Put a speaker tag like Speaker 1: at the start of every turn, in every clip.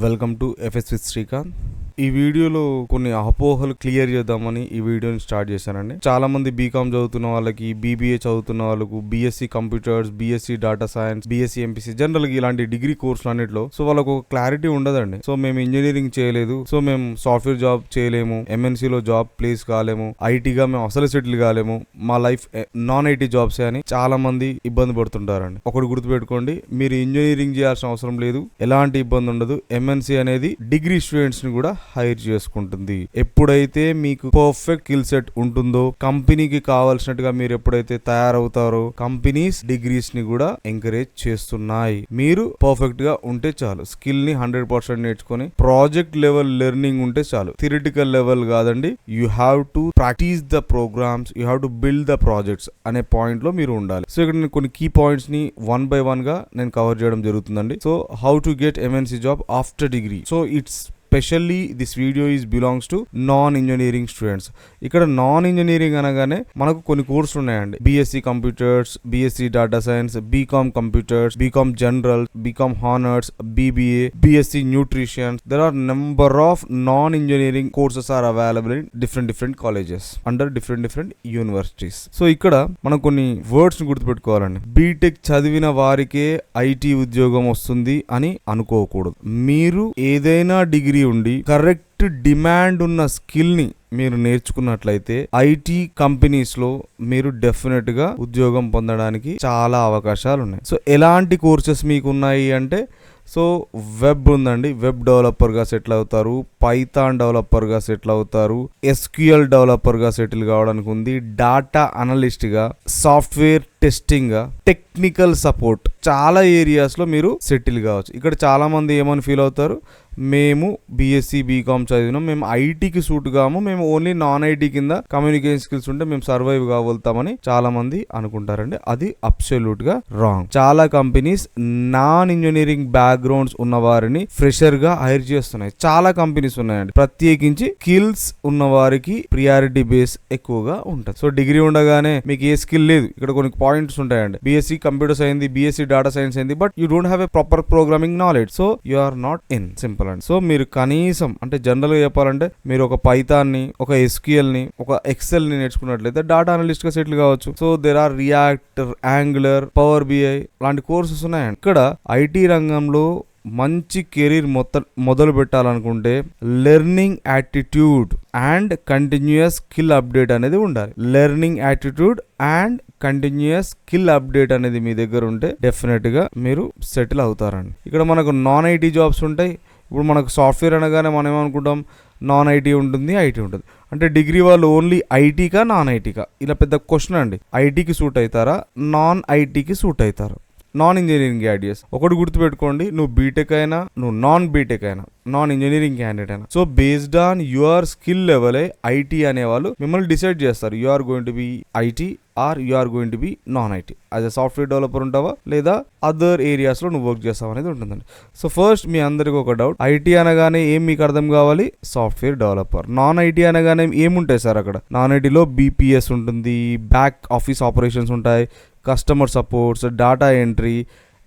Speaker 1: Welcome to FS with Srikanth ఈ వీడియోలో కొన్ని అపోహలు క్లియర్ చేద్దామని ఈ వీడియోని స్టార్ట్ చేశానండి. చాలా మంది బీకామ్ చదువుతున్న వాళ్ళకి బీబీఏ చదువుతున్న వాళ్ళకు BSc computers BSc data science BSc MPC జనరల్గా ఇలాంటి డిగ్రీ కోర్సులు అన్నింటిలో సో వాళ్ళకు ఒక క్లారిటీ ఉండదండి. సో మేము ఇంజనీరింగ్ చేయలేదు. సో మేము సాఫ్ట్వేర్ జాబ్ చేయలేము. ఎంఎన్సీలో జాబ్ ప్లేస్ కాలేము. ఐటీగా మేము అసలు సెటిల్ కాలేము. మా లైఫ్ నాన్ ఐటీ జాబ్స్ అని చాలా మంది ఇబ్బంది పడుతుంటారండి. ఒకటి గుర్తుపెట్టుకోండి. మీరు ఇంజనీరింగ్ చేయాల్సిన అవసరం లేదు. ఎలాంటి ఇబ్బంది ఉండదు ఎంఎన్సీ అనేది డిగ్రీ స్టూడెంట్స్ని కూడా హైర్ చేసుకుంటుంది. ఎప్పుడైతే మీకు పర్ఫెక్ట్ స్కిల్ సెట్ ఉంటుందో కంపెనీకి కావాల్సినట్టుగా మీరు ఎప్పుడైతే తయారవుతారో కంపెనీస్ డిగ్రీస్ని కూడా ఎంకరేజ్ చేస్తున్నాయి. మీరు పర్ఫెక్ట్గా ఉంటే చాలు. స్కిల్ని హండ్రెడ్ పర్సెంట్ నేర్చుకుని ప్రాజెక్ట్ లెవెల్ లెర్నింగ్ ఉంటే చాలు. థిరిటికల్ లెవెల్ కాదండి. You have to practise the programs you have to build the projects అనే పాయింట్లో మీరు ఉండాలి. సో ఇక్కడ నేను కొన్ని కీ పాయింట్స్ని వన్ బై వన్గా నేను కవర్ చేయడం జరుగుతుందండి. So how to get MNC job after degree so it's specially this video is belongs to non engineering students. ఇక్కడ నాన్ ఇంజనీరింగ్ అనగానే మనకు కొన్ని కోర్సులు ఉన్నాయండి. BSc computers BSc data science BCom computers BCom general BCom honours BBA BSc nutrition there are number of non engineering courses are available in different different colleges under different different universities so ఇక్కడ మనం కొన్ని words గుర్తుపెట్టుకోవాలండి. BTech చదివిన వారికే IT ఉద్యోగం వస్తుంది అని అనుకోకూడదు. మీరు ఏదైనా డిగ్రీ ఉండి కరెక్ట్ డిమాండ్ ఉన్న స్కిల్ని మీరు నేర్చుకున్నట్లయితే ఐటీ కంపెనీస్లో మీరు డెఫినెట్గా ఉద్యోగం పొందడానికి చాలా అవకాశాలు ఉన్నాయి సో ఎలాంటి కోర్సెస్ మీకు ఉన్నాయి అంటే సో వెబ్ ఉందండి. వెబ్ డెవలపర్గా సెటిల్ అవుతారు. పైథాన్ డెవలపర్గా సెటిల్ అవుతారు. ఎస్క్యూఎల్ డెవలపర్గా సెటిల్ కావడానికి ఉంది. డాటా అనలిస్ట్గా సాఫ్ట్వేర్ టెస్టింగ్గా టెక్నికల్ సపోర్ట్ చాలా ఏరియాస్లో మీరు సెటిల్ కావచ్చు. ఇక్కడ చాలామంది ఏమని ఫీల్ అవుతారు? మేము బీఎస్సీ బీకామ్ చదివినాం. మేము ఐటీకి సూట్ కాము. మేము ఓన్లీ నాన్ ఐటీ కింద కమ్యూనికేషన్ స్కిల్స్ ఉంటే మేము సర్వైవ్ కాగలుగుతామని చాలా మంది అనుకుంటారండి. అది అబ్సల్యూట్గా రాంగ్ చాలా కంపెనీస్ నాన్ ఇంజనీరింగ్ బ్యాక్గ్రౌండ్స్ ఉన్న వారిని ఫ్రెషర్గా హైర్ చేస్తున్నాయి. చాలా కంపెనీస్ ఉన్నాయండి. ప్రత్యేకించి స్కిల్స్ ఉన్న వారికి ప్రియారిటీ బేస్ ఎక్కువగా ఉంటుంది. సో డిగ్రీ ఉండగానే మీకు ఏ స్కిల్ లేదు. ఇక్కడ కొన్ని పాయింట్స్ ఉంటాయండి. బీఎస్సీ కంప్యూటర్స్ అయింది బీఎస్సీ డేటా సైన్స్ అయింది but you don't have a proper programming knowledge so you are not in simple అండి సో మీరు కనీసం అంటే జనరల్గా చెప్పాలంటే మీరు ఒక పైథాన్ని ఒక ఎస్క్యూఎల్ని ఒక ఎక్సెల్ని నేర్చుకున్నట్లయితే డాటా అనలిస్ట్గా సెటిల్ కావచ్చు. So there are react or Angular power BI లాంటి కోర్సెస్ ఉన్నాయండి. ఇక్కడ ఐటీ రంగంలో మంచి కెరీర్ మొత్తం మొదలు పెట్టాలనుకుంటే learning attitude and continuous skill update అనేది ఉండాలి. Learning attitude and continuous skill update అనేది మీ దగ్గర ఉంటే డెఫినెట్గా మీరు సెటిల్ అవుతారండి. ఇక్కడ మనకు నాన్ ఐటీ జాబ్స్ ఉంటాయి. ఇప్పుడు మనకు సాఫ్ట్వేర్ అనగానే మనం ఏమనుకుంటాం? నాన్ ఐటీ ఉంటుంది ఐటీ ఉంటుంది. అంటే డిగ్రీ వాళ్ళు ఓన్లీ ఐటీకా నాన్ ఐటీకా? ఇలా పెద్ద క్వశ్చన్ అండి. ఐటీకి సూట్ అవుతారా? నాన్ ఐటీకి సూట్ అవుతారు. Non engineering ideas. ఒకటి గుర్తుపెట్టుకోండి నువ్వు బీటెక్ అయినా నువ్వు నాన్ బీటెక్ అయినా నాన్ ఇంజనీరింగ్ క్యాండిడేట్ అయినా. So based on your skill లెవెలే IT అనేవాళ్ళు మిమ్మల్ని డిసైడ్ చేస్తారు you are going to be IT or you are going to be non IT as a software developer ఉంటావా? లేదా other ఏరియాస్లో నువ్వు work చేస్తావు అనేది ఉంటుందండి. సో ఫస్ట్ మీ అందరికి ఒక డౌట్ ఐటీ అనగానే ఏం మీకు అర్థం కావాలి? సాఫ్ట్వేర్ డెవలపర్ నాన్ ఐటీ అనగానే ఏముంటాయి సార్ అక్కడ? నాన్ ఐటీలో బీపీఎస్ ఉంటుంది బ్యాక్ ఆఫీస్ ఆపరేషన్స్ ఉంటాయి customer supports data entry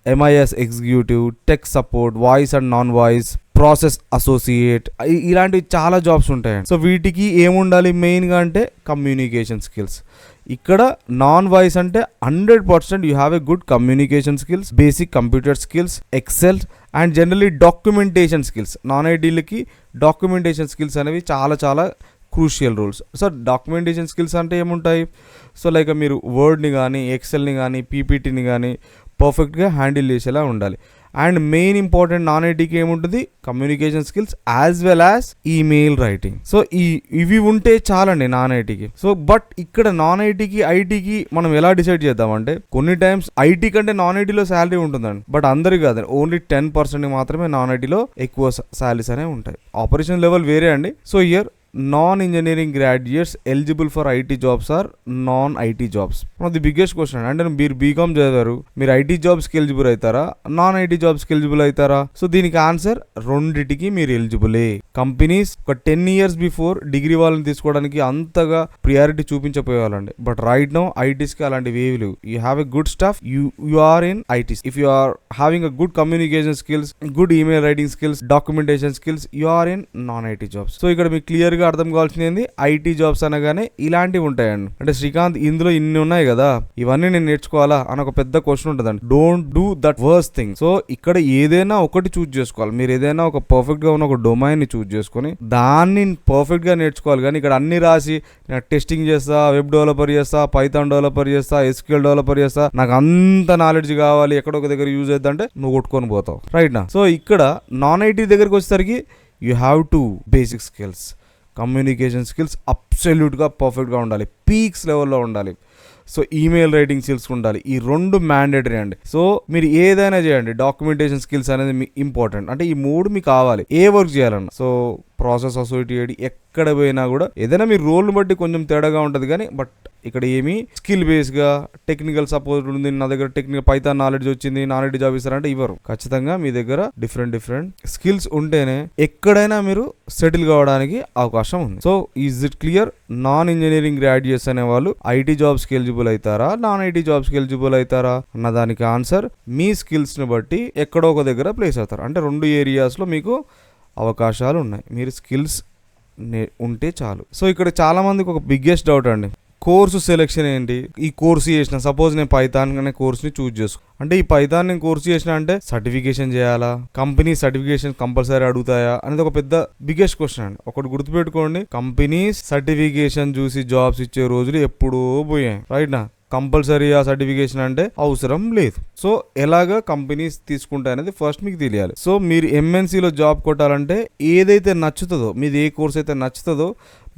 Speaker 1: MIS executive tech support voice and non voice process associate ఇలాంటివి చాలా జాబ్స్ ఉంటాయండి. సో వీటికి ఏముండాలి మెయిన్గా అంటే కమ్యూనికేషన్ స్కిల్స్ ఇక్కడ నాన్ వాయిస్ అంటే hundred percent you have a good communication skills basic computer skills Excel and generally documentation skills non ఐటీలకి documentation skills అనేవి చాలా చాలా crucial rules so documentation skills అంటే ఏముంటాయి? సో లైక్ మీరు వర్డ్ని కానీ ఎక్సెల్ని కానీ పీపీటీని కానీ పర్ఫెక్ట్గా హ్యాండిల్ చేసేలా ఉండాలి. అండ్ మెయిన్ ఇంపార్టెంట్ నాన్ ఐటీకి ఏముంటుంది? Communication skills as well as email writing so ఈ ఇవి ఉంటే చాలండి నాన్ ఐటీకి సో బట్ ఇక్కడ నాన్ ఐటీకి ఐటీకి మనం ఎలా డిసైడ్ చేద్దామంటే కొన్ని టైమ్స్ ఐటీ కంటే నాన్ ఐటీలో శాలరీ ఉంటుందండి. బట్ అందరికి కాదండి ఓన్లీ టెన్ పర్సెంట్ మాత్రమే నాన్ ఐటీలో ఎక్కువ శాలరీస్ అనేవి ఉంటాయి. ఆపరేషన్ లెవెల్ వేరే అండి. So year non engineering graduates eligible for IT jobs or non IT jobs the biggest question అంటే మీరు బీకామ్ చదివారు మీరు ఐటీ జాబ్స్కి ఎలిజిబుల్ అవుతారా? నాన్ ఐటీ జాబ్స్కి ఎలిజిబుల్ అవుతారా? సో దీనికి ఆన్సర్ రెండిటికి మీరు ఎలిజిబులే కంపెనీస్ ఒక టెన్ ఇయర్స్ బిఫోర్ డిగ్రీ వాళ్ళని తీసుకోవడానికి అంతగా ప్రియారిటీ చూపించపోయేవాళ్ళండి బట్ రైట్ నో ఐటీస్కి అలాంటివి ఏవి లేవు. You have a good stuff you you are in ITs if you are having a good communication skills good email writing skills documentation skills you are in non IT jobs so ఇక్కడ మీకు clear గా అర్థం కావాల్సింది ఏంది? IT jobs అనగానే ఇలాంటివి ఉంటాయండి. అంటే శ్రీకాంత్ ఇందులో ఇన్ని ఉన్నాయి కదా ఇవన్నీ నేను నేర్చుకోవాలా అని ఒక పెద్ద క్వశ్చన్ ఉంటుందండి. Don't do that worse thing so ఇక్కడ ఏదైనా ఒకటి చూస్ చేసుకోవాలి. మీరు ఏదైనా ఒక పర్ఫెక్ట్గా ఉన్న ఒక డొమైన్ని చూస్ చేసుకొని దాన్ని పర్ఫెక్ట్గా నేర్చుకోవాలి. కానీ ఇక్కడ అన్ని రాసి టెస్టింగ్ చేస్తా వెబ్ డెవలపర్ చేస్తా పైథాన్ డెవలపర్ చేస్తా ఎస్క్యూఎల్ డెవలపర్ చేస్తా నాకు అంత నాలెడ్జ్ కావాలి. ఎక్కడో ఒక దగ్గర యూజ్ అవుతుందంటే నువ్వు కొట్టుకొని పోతావు. రైట్ నా? సో ఇక్కడ నాన్ ఐటీ దగ్గరికి వచ్చేసరికి you have to basic skills communication skills అబ్సల్యూట్గా పర్ఫెక్ట్గా ఉండాలి. పీక్స్ లెవెల్లో ఉండాలి. సో ఈమెయిల్ రైటింగ్ స్కిల్స్ ఉండాలి. ఈ రెండు మ్యాండేటరీ అండి. సో మీరు ఏదైనా చేయండి. డాక్యుమెంటేషన్ స్కిల్స్ అనేది మీ ఇంపార్టెంట్ అంటే ఈ మూడు మీకు కావాలి. ఏ వర్క్ చేయాలన్నా. సో ప్రాసెస్ అసోసియేట్ ఎక్కడ పోయినా కూడా ఏదైనా మీ రోల్ని బట్టి కొంచెం తేడాగా ఉంటుంది కానీ బట్ ఇక్కడ ఏమి స్కిల్ బేస్గా టెక్నికల్ సపోర్ట్ ఉంది నా దగ్గర టెక్నికల్ పైతాన్ నాలెడ్జ్ వచ్చింది నాలెడ్జ్ జాబ్ ఇస్తారంటే ఇవ్వరు. ఖచ్చితంగా మీ దగ్గర డిఫరెంట్ డిఫరెంట్ స్కిల్స్ ఉంటేనే ఎక్కడైనా మీరు సెటిల్ కావడానికి అవకాశం ఉంది. So is it clear non engineering graduates అనే వాళ్ళు ఐటీ జాబ్స్కి ఎలిజిబుల్ అవుతారా నాన్ ఐటీ జాబ్స్కి ఎలిజిబుల్ అవుతారా అన్న దానికి ఆన్సర్ మీ స్కిల్స్ని బట్టి ఎక్కడో ఒక దగ్గర ప్లేస్ అవుతారు. అంటే రెండు ఏరియాస్లో మీకు అవకాశాలు ఉన్నాయి మీరు స్కిల్స్ ఉంటే చాలు. సో ఇక్కడ చాలామందికి ఒక బిగ్గెస్ట్ డౌట్ అండి. కోర్సు సెలెక్షన్ ఏంటి? ఈ కోర్సు చేసిన సపోజ్ నేను పైథాన్ అనే కోర్సుని చూజ్ చేసుకో అంటే ఈ పైథాన్ నేను కోర్సు చేసిన అంటే సర్టిఫికేషన్ చేయాలా? కంపెనీ సర్టిఫికేషన్ కంపల్సరీ అడుగుతాయా? అనేది ఒక పెద్ద బిగ్గెస్ట్ క్వశ్చన్ అండి. ఒకటి గుర్తుపెట్టుకోండి. కంపెనీ సర్టిఫికేషన్ చూసి జాబ్స్ ఇచ్చే రోజులు ఎప్పుడూ పోయాయి. రైట్నా కంపల్సరీ ఆ సర్టిఫికేషన్ అంటే అవసరం లేదు. సో ఎలాగ కంపెనీస్ తీసుకుంటాయి అనేది ఫస్ట్ మీకు తెలియాలి. సో మీరు ఎంఎన్సీలో జాబ్ కొట్టాలంటే ఏదైతే నచ్చుతుందో మీది ఏ కోర్స్ అయితే నచ్చుతుందో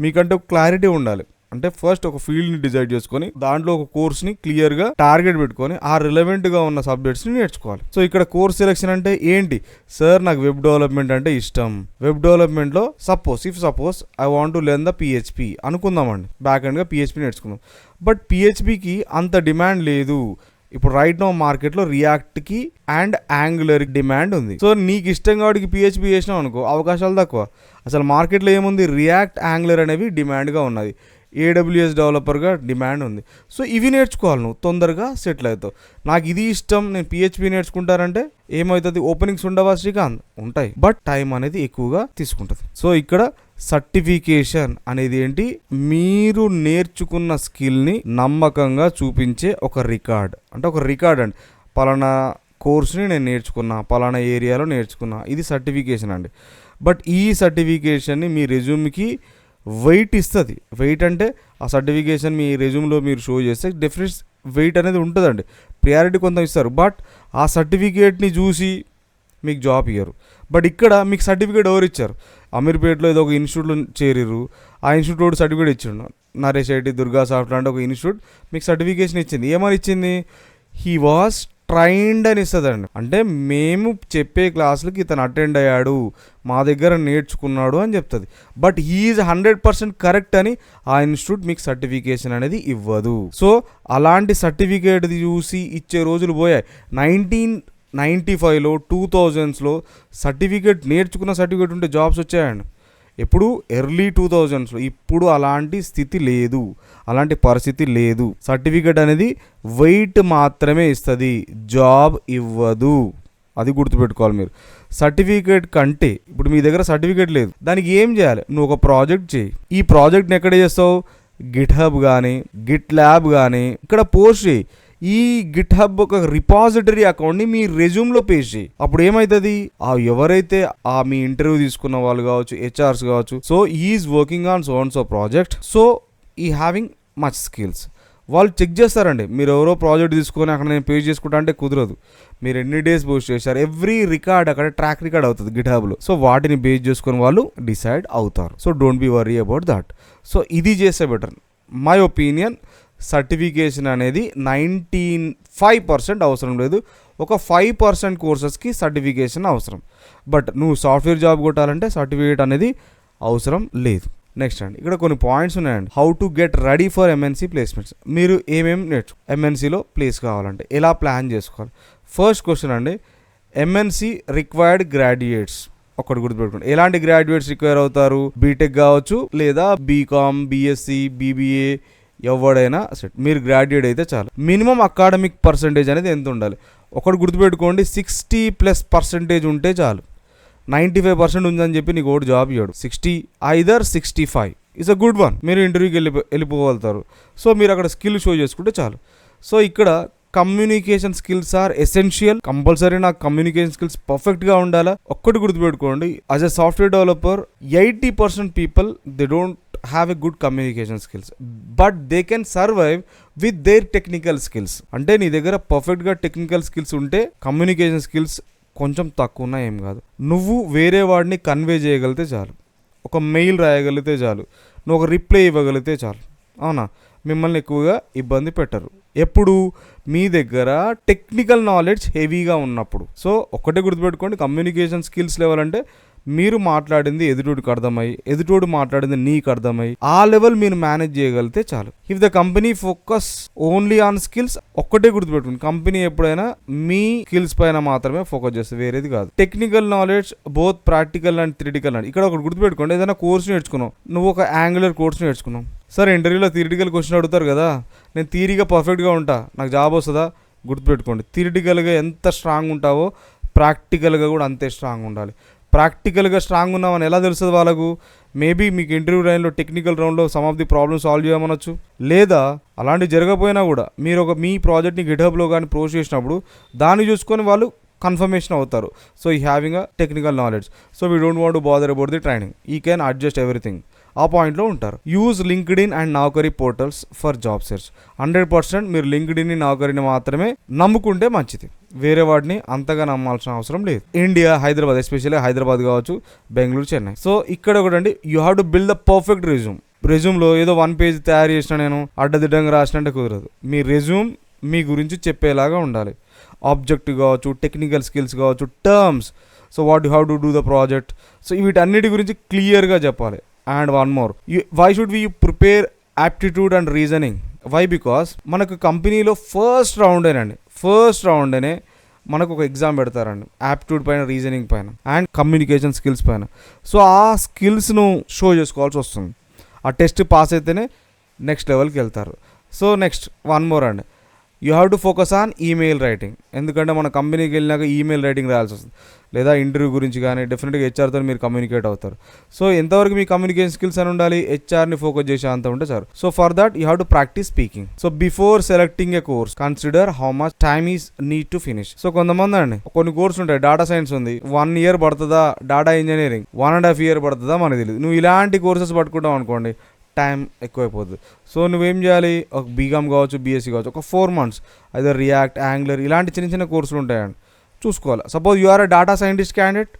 Speaker 1: మీకంటే క్లారిటీ ఉండాలి. అంటే ఫస్ట్ ఒక ఫీల్డ్ని డిసైడ్ చేసుకొని దాంట్లో ఒక కోర్స్ని క్లియర్గా టార్గెట్ పెట్టుకొని ఆ రిలవెంట్గా ఉన్న సబ్జెక్ట్స్ని నేర్చుకోవాలి. సో ఇక్కడ కోర్స్ సెలెక్షన్ అంటే ఏంటి? సార్ నాకు వెబ్ డెవలప్మెంట్ అంటే ఇష్టం. వెబ్ డెవలప్మెంట్లో suppose if suppose I want to learn the PHP అనుకుందామండి back అండ్గా పిహెచ్పి నేర్చుకుందాం. బట్ పిహెచ్పికి అంత డిమాండ్ లేదు. ఇప్పుడు రైట్ నో మార్కెట్లో రియాక్ట్కి అండ్ యాంగులర్ డిమాండ్ ఉంది. సో నీకు ఇష్టం కాబట్టి పిహెచ్పి చేసినావు అనుకో అవకాశాలు తక్కువ. అసలు మార్కెట్లో ఏముంది? రియాక్ట్ యాంగులర్ అనేవి డిమాండ్గా ఉన్నది. ఏడబ్ల్యూఎస్ డెవలపర్గా డిమాండ్ ఉంది. సో ఇవి నేర్చుకోవాలి నువ్వు. తొందరగా సెటిల్ అవుతావు. నాకు ఇది ఇష్టం నేను పిహెచ్పి నేర్చుకుంటారంటే ఏమవుతుంది? ఓపెనింగ్స్ ఉండవా శ్రీకాంత్? ఉంటాయి. బట్ టైం అనేది ఎక్కువగా తీసుకుంటుంది. సో ఇక్కడ సర్టిఫికేషన్ అనేది ఏంటి? మీరు నేర్చుకున్న స్కిల్ని నమ్మకంగా చూపించే ఒక రికార్డ్. అంటే ఒక రికార్డ్ అండి. పలానా కోర్స్ని నేను నేర్చుకున్నా పలానా ఏరియాలో నేర్చుకున్నా. ఇది సర్టిఫికేషన్ అండి. బట్ ఈ సర్టిఫికేషన్ని మీ రెజ్యూమ్కి వెయిట్ ఇస్తుంది. వెయిట్ అంటే ఆ సర్టిఫికేషన్ మీ రెజ్యూమ్లో మీరు షో చేస్తే డెఫినెట్ వెయిట్ అనేది ఉంటుందండి. ప్రియారిటీ కొంత ఇస్తారు. బట్ ఆ సర్టిఫికేట్ని చూసి మీకు జాబ్ ఇయ్యరు. బట్ ఇక్కడ మీకు సర్టిఫికేట్ ఎవరు ఇచ్చారు? అమీర్పేటలో ఏదో ఒక ఇన్స్టిట్యూట్లో చేరిరు ఆ ఇన్స్టిట్యూట్ సర్టిఫికేట్ ఇచ్చిండు. నరేష్ రెడ్డి దుర్గా సాఫ్ట్ అంటే ఒక ఇన్స్టిట్యూట్ మీకు సర్టిఫికేషన్ ఇచ్చింది. ఏమని ఇచ్చింది? హీ వాస్ ట్రైన్డ్ అని ఇస్తుందండి అంటే మేము చెప్పే క్లాసులకి ఇతను అటెండ్ అయ్యాడు మా దగ్గర నేర్చుకున్నాడు అని చెప్తుంది. But is hundred percent correct అని ఆ ఇన్స్టిట్యూట్ మీకు సర్టిఫికేషన్ అనేది ఇవ్వదు. సో అలాంటి సర్టిఫికేట్ చూసి ఇచ్చే రోజులు పోయాయి. నైన్టీన్ నైంటీ ఫైవ్లో టూ థౌజండ్స్లో సర్టిఫికేట్ నేర్చుకున్న సర్టిఫికేట్ ఉంటే జాబ్స్ వచ్చాయండి. ఎప్పుడు ఎర్లీ టూ థౌజండ్స్లో ఇప్పుడు అలాంటి స్థితి లేదు. అలాంటి పరిస్థితి లేదు. సర్టిఫికేట్ అనేది వెయిట్ మాత్రమే ఇస్తుంది. జాబ్ ఇవ్వదు. అది గుర్తుపెట్టుకోవాలి మీరు. సర్టిఫికేట్ కంటే ఇప్పుడు మీ దగ్గర సర్టిఫికేట్ లేదు. దానికి ఏం చేయాలి? నువ్వు ఒక ప్రాజెక్ట్ చేయి. ఈ ప్రాజెక్ట్ని ఎక్కడ చేస్తావు? గిట్ హబ్ కానీ గిట్ ల్యాబ్ కానీ ఇక్కడ పోస్ట్ చేయి. ఈ గిట్ హబ్ ఒక రిపాజిటరీ అకౌంట్ని మీ రెజ్యూమ్లో పేస్ట్ చేయి. అప్పుడు ఏమవుతుంది ఆ ఎవరైతే ఆ మీ ఇంటర్వ్యూ తీసుకున్న వాళ్ళు కావచ్చు హెచ్ఆర్స్ కావచ్చు so is working on so and so project. So he having much skills. వాళ్ళు చెక్ చేస్తారండి మీరు ఎవరో ప్రాజెక్ట్ తీసుకొని అక్కడ నేను పే చేసుకుంటా అంటే కుదరదు. మీరు ఎన్ని డేస్ పోస్ట్ చేశారు? ఎవ్రీ రికార్డ్ అక్కడ ట్రాక్ రికార్డ్ అవుతుంది గిట్ హబ్లో సో వాటిని బేస్ చేసుకొని వాళ్ళు డిసైడ్ అవుతారు. So don't be worry about that. So ఇది చేస్తే బెటర్. మై ఒపీనియన్ సర్టిఫికేషన్ అనేది నైంటీన్ ఫైవ్ పర్సెంట్ అవసరం లేదు. ఒక ఫైవ్ పర్సెంట్ కోర్సెస్కి సర్టిఫికేషన్ అవసరం. బట్ నువ్వు సాఫ్ట్వేర్ జాబ్ కొట్టాలంటే సర్టిఫికేట్ అనేది అవసరం లేదు. నెక్స్ట్ అండి. ఇక్కడ కొన్ని పాయింట్స్ ఉన్నాయండి. How to get ready for MNC placements మీరు ఏమేమి నేర్చు ఎంఎన్సీలో ప్లేస్ కావాలంటే ఎలా ప్లాన్ చేసుకోవాలి? ఫస్ట్ క్వశ్చన్ అండి. ఎంఎన్సీ రిక్వైర్డ్ గ్రాడ్యుయేట్స్ ఒకటి గుర్తుపెట్టుకోండి. ఎలాంటి గ్రాడ్యుయేట్స్ రిక్వైర్ అవుతారు? బీటెక్ కావచ్చు లేదా బీకామ్ బీఎస్సీ బీబీఏ ఎవడైనా సెట్ మీరు గ్రాడ్యుయేట్ అయితే చాలు. మినిమం అకాడమిక్ పర్సంటేజ్ అనేది ఎంత ఉండాలి? ఒకటి గుర్తుపెట్టుకోండి సిక్స్టీ ప్లస్ పర్సంటేజ్ ఉంటే చాలు. నైంటీ ఫైవ్ పర్సెంట్ ఉందని చెప్పి నీకు ఒకటి జాబ్ ఇవ్వడు sixty either sixty five is a good one మీరు ఇంటర్వ్యూకి వెళ్ళి వెళ్ళిపోగలుగుతారు. సో మీరు అక్కడ స్కిల్ షో చేసుకుంటే చాలు. సో ఇక్కడ communication skills are essential. Compulsory నాకు కమ్యూనికేషన్ స్కిల్స్ పర్ఫెక్ట్గా ఉండాలా? ఒక్కటి గుర్తుపెట్టుకోండి. As a software developer eighty percent people they don't have a good communication skills but they can survive with their technical skills అంటే నీ దగ్గర పర్ఫెక్ట్గా టెక్నికల్ స్కిల్స్ ఉంటే కమ్యూనికేషన్ స్కిల్స్ కొంచెం తక్కువ ఉన్నా ఏం కాదు. నువ్వు వేరే వాడిని కన్వే చేయగలిగితే చాలు. ఒక మెయిల్ రాయగలిగితే చాలు. నువ్వు ఒక రిప్లై ఇవ్వగలిగితే చాలు. అవునా? మిమ్మల్ని ఎక్కువగా ఇబ్బంది పెట్టరు. ఎప్పుడు మీ దగ్గర టెక్నికల్ నాలెడ్జ్ హెవీగా ఉన్నప్పుడు. సో ఒకటే గుర్తుపెట్టుకోండి కమ్యూనికేషన్ స్కిల్స్ లెవెల్ అంటే మీరు మాట్లాడింది ఎదుటోడికి అర్థమై ఎదుటోడు మాట్లాడింది నీకు అర్థమై ఆ లెవెల్ మీరు మేనేజ్ చేయగలిగితే చాలు. If the company focus only on skills ఒక్కటే గుర్తుపెట్టుకుని కంపెనీ ఎప్పుడైనా మీ స్కిల్స్ పైన మాత్రమే ఫోకస్ చేస్తుంది వేరేది కాదు. Technical knowledge both practical and theoretical and ఇక్కడ ఒకటి గుర్తుపెట్టుకోండి ఏదైనా కోర్స్ నేర్చుకున్నావు నువ్వు ఒక యాంగులర్ కోర్స్ నేర్చుకున్నావు. సార్ ఇంటర్వ్యూలో థియరిటికల్ క్వశ్చన్ అడుగుతారు కదా నేను థియరీగా పర్ఫెక్ట్గా ఉంటా నాకు జాబ్ వస్తుందా? గుర్తుపెట్టుకోండి థిరిటికల్గా ఎంత స్ట్రాంగ్ ఉంటావో ప్రాక్టికల్గా కూడా అంతే స్ట్రాంగ్ ఉండాలి. ప్రాక్టికల్గా స్ట్రాంగ్ ఉన్నామని ఎలా తెలుస్తుంది వాళ్ళకు? మేబీ మీకు ఇంటర్వ్యూ టైంలో టెక్నికల్ రౌండ్లో some of the problems solve చేయమనొచ్చు. లేదా అలాంటివి జరగకపోయినా కూడా మీరు ఒక మీ ప్రాజెక్ట్ని గిటహబ్లో కానీ ప్రోస్ చేసినప్పుడు దాన్ని చూసుకొని వాళ్ళు కన్ఫర్మేషన్ అవుతారు. So he having a technical knowledge so we don't want bother about the training he can adjust everything ఆ పాయింట్లో ఉంటారు. Use LinkedIn and Naukri portals for job search hundred percent మీరు లింక్డ్ ఇన్ నౌకరీని మాత్రమే నమ్ముకుంటే మంచిది. వేరే వాటిని అంతగా నమ్మాల్సిన అవసరం లేదు. ఇండియా హైదరాబాద్ ఎస్పెషల్లీ హైదరాబాద్ కావచ్చు బెంగళూరు చెన్నై సో ఇక్కడ ఒకటండి you have to build the perfect resume రెజ్యూమ్లో ఏదో వన్ పేజ్ తయారు చేసిన నేను అడ్డదిడ్డంగా రాసినట్టే కుదరదు. మీ రెజ్యూమ్ మీ గురించి చెప్పేలాగా ఉండాలి. ఆబ్జెక్ట్ కావచ్చు టెక్నికల్ స్కిల్స్ కావచ్చు terms so what you have to do the project so వీటన్నిటి గురించి క్లియర్గా చెప్పాలి. And one more why should we prepare aptitude and reasoning why because మనకు కంపెనీలో ఫస్ట్ రౌండేనండి ఫస్ట్ రౌండేనే మనకు ఒక ఎగ్జామ్ పెడతారండి. యాప్టిట్యూడ్ పైన రీజనింగ్ పైన అండ్ కమ్యూనికేషన్ స్కిల్స్ పైన. సో ఆ స్కిల్స్ను షో చేసుకోవాల్సి వస్తుంది. ఆ టెస్ట్ పాస్ అయితేనే నెక్స్ట్ లెవెల్కి వెళ్తారు. సో నెక్స్ట్ వన్ మోర్ అండి. You have to focus on email writing. ఎందుకంటే మన కంపెనీకి వెళ్ళినాక ఈమెయిల్ రైటింగ్ రాయాల్సి వస్తుంది. లేదా ఇంటర్వ్యూ గురించి కానీ డెఫినెట్గా హెచ్ఆర్తో మీరు కమ్యూనికేట్ అవుతారు. సో ఎంతవరకు మీ కమ్యూనికేషన్ స్కిల్స్ అని ఉండాలి? హెచ్ఆర్ని ఫోకస్ చేసే అంత ఉంటే sir so for that you have to practise speaking so before selecting a course consider how much time is need to finish so కొంతమంది అండి కొన్ని కోర్స్ ఉంటాయి. డాటా సైన్స్ ఉంది. వన్ ఇయర్ పడుతుందా? Data engineering one and half year పడుతుందా? మనకు తెలియదు నువ్వు ఇలాంటి కోర్సెస్ పట్టుకుంటావు అనుకోండి టైం ఎక్కువైపోతుంది సో నువ్వేం చేయాలి? ఒక బీకామ్ కావచ్చు బీఎస్సీ కావచ్చు ఒక ఫోర్ మంత్స్ అదే రియాక్ట్ యాంగ్లర్ ఇలాంటి చిన్న చిన్న కోర్సులు ఉంటాయండి. చూసుకోవాలి. Suppose you are a data scientist candidate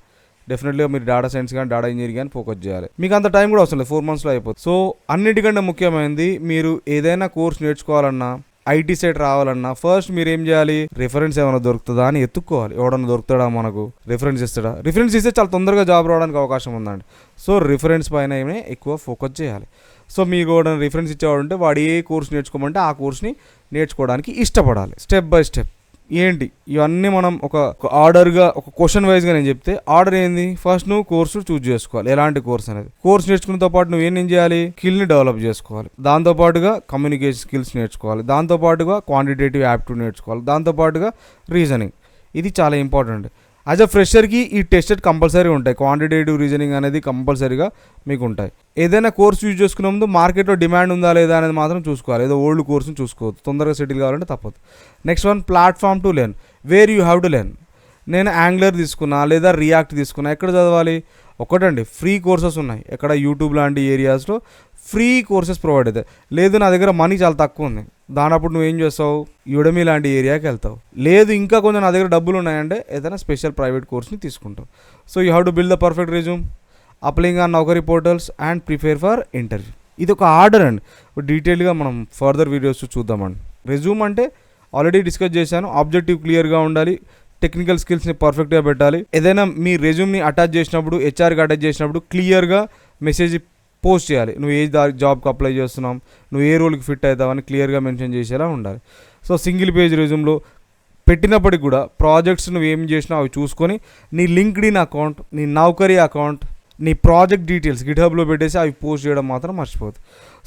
Speaker 1: డెఫినెట్లీగా మీరు డాటా సైన్స్ కానీ డాటా ఇంజనీరింగ్ కానీ ఫోకస్ చేయాలి. మీకు అంత టైం కూడా అవసరం లేదు ఫోర్ మంత్స్లో అయిపోతుంది సో అన్నిటికంటే ముఖ్యమైనది మీరు ఏదైనా కోర్స్ నేర్చుకోవాలన్నా ఐటీ సైట్ రావాలన్నా ఫస్ట్ మీరు ఏం చేయాలి? రిఫరెన్స్ ఏమైనా దొరుకుతుందా అని ఎత్తుక్కోవాలి. ఎవడన్నా దొరుకుతాడా మనకు? రిఫరెన్స్ ఇస్తాడా? రిఫరెన్స్ ఇస్తే చాలా తొందరగా జాబ్ రావడానికి అవకాశం ఉందండి. సో రిఫరెన్స్ పైన ఏమైనా ఎక్కువ ఫోకస్ చేయాలి. సో మీకు కూడా రిఫరెన్స్ ఇచ్చేవాడు ఉంటే వాడు ఏ కోర్స్ నేర్చుకోమంటే ఆ కోర్స్ని నేర్చుకోవడానికి ఇష్టపడాలి. స్టెప్ బై స్టెప్ ఏంటి? ఇవన్నీ మనం ఒక ఆర్డర్గా ఒక క్వశ్చన్ వైజ్గా నేను చెప్తే ఆర్డర్ ఏంది? ఫస్ట్ నువ్వు కోర్సు చూజ్ చేసుకోవాలి. ఎలాంటి కోర్స్ అనేది. కోర్స్ నేర్చుకున్నతో పాటు నువ్వు ఏం చేయాలి? స్కిల్ని డెవలప్ చేసుకోవాలి. దాంతోపాటుగా కమ్యూనికేషన్ స్కిల్స్ నేర్చుకోవాలి. దాంతోపాటుగా క్వాంటిటేటివ్ యాప్టిట్యూడ్ నేర్చుకోవాలి. దాంతోపాటుగా రీజనింగ్ ఇది చాలా ఇంపార్టెంట్ యాజ్ అ ఫ్రెషర్కి ఈ టెస్టెడ్ కంపల్సరీ ఉంటాయి. క్వాంటిటేటివ్ రీజనింగ్ అనేది కంపల్సరీగా మీకు ఉంటాయి. ఏదైనా కోర్స్ యూజ్ చేసుకునే ముందు మార్కెట్లో డిమాండ్ ఉందా లేదా అనేది మాత్రం చూసుకోవాలి. ఏదో ఓల్డ్ కోర్స్ని చూసుకోవద్దు. తొందరగా సెటిల్ కావాలంటే తప్పదు. Next one platform to learn where you have to learn నేను యాంగ్లర్ తీసుకున్నా లేదా రియాక్ట్ తీసుకున్నా ఎక్కడ చదవాలి? ఒకటండి ఫ్రీ కోర్సెస్ ఉన్నాయి. ఎక్కడ యూట్యూబ్ లాంటి ఏరియాస్లో ఫ్రీ కోర్సెస్ ప్రొవైడ్ అవుతాయి. లేదు నా దగ్గర మనీ చాలా తక్కువ ఉంది. దానప్పుడు నువ్వు ఏం చేస్తావు? యుడమి లాంటి ఏరియాకి వెళ్తావు. లేదు ఇంకా కొంచెం నా దగ్గర డబ్బులు ఉన్నాయంటే ఏదైనా స్పెషల్ ప్రైవేట్ కోర్స్ని తీసుకుంటావు so you have to build the perfect resume. Applying on Naukri portals and prepare for interview. ఇది ఒక ఆర్డర్ అండి. డీటెయిల్గా మనం ఫర్దర్ వీడియోస్ చూద్దామండి. రెజ్యూమ్ అంటే ఆల్రెడీ డిస్కస్ చేశాను. ఆబ్జెక్టివ్ క్లియర్గా ఉండాలి. టెక్నికల్ స్కిల్స్ని పర్ఫెక్ట్గా పెట్టాలి. ఏదైనా మీ రెజ్యూమ్ని అటాచ్ చేసినప్పుడు హెచ్ఆర్కి అటాచ్ చేసినప్పుడు క్లియర్గా మెసేజ్ పోస్ట్ చేయాలి. నువ్వు ఏ జాబ్కి అప్లై చేస్తున్నావు నువ్వు ఏ రోల్కి ఫిట్ అవుతావని క్లియర్గా మెన్షన్ చేసేలా ఉండాలి. సో సింగిల్ పేజ్ రెజ్యూమ్లో పెట్టినప్పటికి కూడా ప్రాజెక్ట్స్ నువ్వు ఏం చేసినా అవి చూసుకొని నీ లింక్డ్ ఇన్ అకౌంట్ నీ నౌకరీ అకౌంట్ నీ ప్రాజెక్ట్ డీటెయిల్స్ గిట్హబ్లో పెట్టేసి అవి పోస్ట్ చేయడం మాత్రం మర్చిపోదు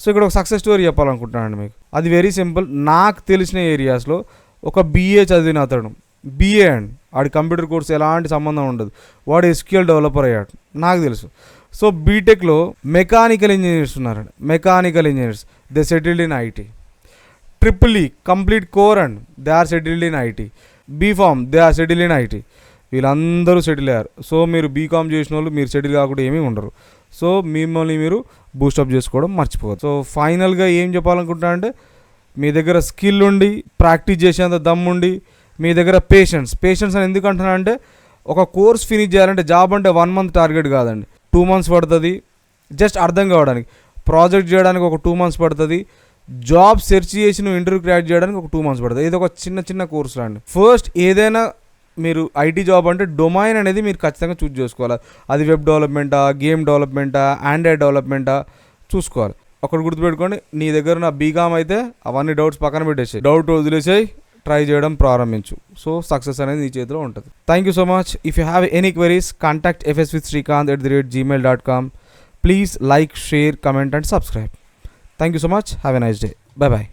Speaker 1: సో ఇక్కడ ఒక సక్సెస్ స్టోరీ చెప్పాలనుకుంటున్నాను మీకు. అది వెరీ సింపుల్. నాకు తెలిసిన ఏరియాస్లో ఒక బీఏ చదివిన అతడు బీఏ అండ్ వాడి కంప్యూటర్ కోర్స్ ఎలాంటి సంబంధం ఉండదు. వాడు ఎస్క్యూఎల్ డెవలపర్ అయ్యాడు. నాకు తెలుసు. సో బీటెక్లో మెకానికల్ ఇంజనీర్స్ ఉన్నారండి. Mechanical engineers they settled in IT triple E complete core and they are settled in IT BPharm they are settle in IT వీళ్ళందరూ సెటిల్ అయ్యారు. సో మీరు బీకామ్ చేసిన వాళ్ళు మీరు సెటిల్ కాకుండా ఏమీ ఉండరు. సో మిమ్మల్ని మీరు బూస్టప్ చేసుకోవడం మర్చిపోవద్దు. సో ఫైనల్గా ఏం చెప్పాలనుకుంటున్నా అంటే మీ దగ్గర స్కిల్ ఉండి ప్రాక్టీస్ చేసేంత దమ్ ఉండి మీ దగ్గర పేషెన్స్ పేషెన్స్ అని ఎందుకు అంటున్నా అంటే ఒక కోర్స్ ఫినిష్ చేయాలంటే జాబ్ అంటే వన్ మంత్ టార్గెట్ కాదండి. టూ మంత్స్ పడుతుంది. జస్ట్ అర్థం కావడానికి. ప్రాజెక్ట్ చేయడానికి ఒక టూ మంత్స్ పడుతుంది. జాబ్ సెర్చ్ చేసి నువ్వు ఇంటర్వ్యూ క్రియేట్ చేయడానికి ఒక టూ మంత్స్ పడుతుంది. ఇది ఒక చిన్న చిన్న కోర్స్ అండి ఫస్ట్ ఏదైనా మీరు ఐటీ జాబ్ అంటే డొమైన్ అనేది మీరు ఖచ్చితంగా చూస్ చేసుకోవాలి. అది వెబ్ డెవలప్మెంటా గేమ్ డెవలప్మెంటా ఆండ్రాయిడ్ డెవలప్మెంటా చూసుకోవాలి. ఒకటి గుర్తుపెట్టుకోండి. నీ దగ్గర నా బీకామ్ అయితే అవన్నీ డౌట్స్ పక్కన పెట్టేసాయి. డౌట్ వదిలేసాయి. ట్రై చేయడం ప్రారంభించు. సో సక్సెస్ అనేది నీ చేతిలో ఉంటుంది. Thank you so much if you have any queries contact FS with Srikanth at the rate Gmail dot com please like share comment and subscribe thank you so much have a nice day bye bye